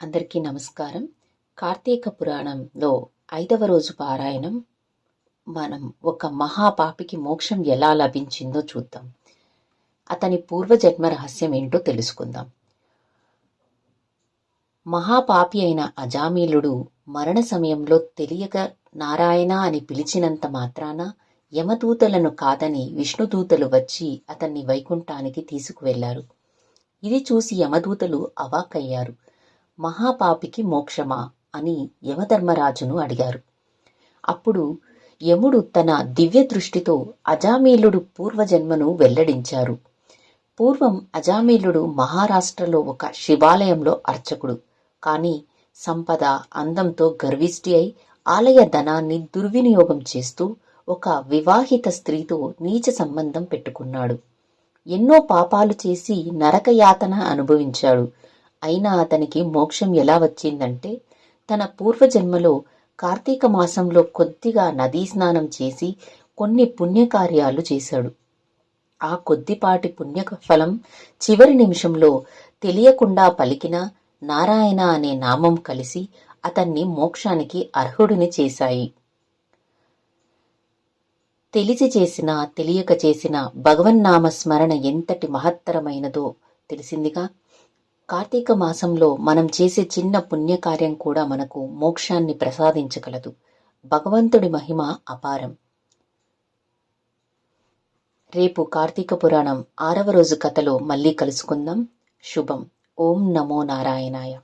అందరికీ నమస్కారం. కార్తీక పురాణంలో ఐదవ రోజు పారాయణం. మనం ఒక మహాపాపికి మోక్షం ఎలా లభించిందో చూద్దాం. అతని పూర్వజన్మ రహస్యం ఏంటో తెలుసుకుందాం. మహాపాపి అయిన అజామీలుడు మరణ సమయంలో తెలియక నారాయణ అని పిలిచినంత మాత్రాన యమదూతలను కాదని విష్ణుదూతలు వచ్చి అతన్ని వైకుంఠానికి తీసుకువెళ్ళారు ఇది చూసి యమదూతలు అవాక్కయ్యారు. మహాపాపికి మోక్షమా అని యమధర్మరాజును అడిగారు. అప్పుడు యముడు తన దివ్య దృష్టితో అజామీలుడు పూర్వజన్మను వెల్లడించారు. పూర్వం అజామీలుడు మహారాష్ట్రలో ఒక శివాలయంలో అర్చకుడు. కానీ సంపద అందంతో గర్విష్టి అయి ఆలయ ధనాన్ని దుర్వినియోగం చేస్తూ ఒక వివాహిత స్త్రీతో నీచ సంబంధం పెట్టుకున్నాడు. ఎన్నో పాపాలు చేసి నరకయాతన అనుభవించాడు. అయినా అతనికి మోక్షం ఎలా వచ్చిందంటే తన పూర్వజన్మలో కార్తీక మాసంలో కొద్దిగా నదీ స్నానం చేసి కొన్ని పుణ్యకార్యాలు చేశాడు. ఆ కొద్దిపాటి పుణ్య ఫలం చివరి నిమిషంలో తెలియకుండా పలికిన నారాయణ అనే నామం కలిసి అతన్ని మోక్షానికి అర్హుడిని చేశాయి. తెలిసి చేసిన తెలియక చేసిన భగవన్నామ స్మరణ ఎంతటి మహత్తరమైనదో తెలిసిందిగా కార్తీక మాసంలో మనం చేసే చిన్న పుణ్యకార్యం కూడా మనకు మోక్షాన్ని ప్రసాదించగలదు. భగవంతుడి మహిమ అపారం. రేపు కార్తీక పురాణం ఆరవ రోజు కథలో మళ్ళీ కలుసుకుందాం. శుభం. ఓం నమో నారాయణాయ.